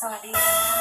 สวัสดีค่ะ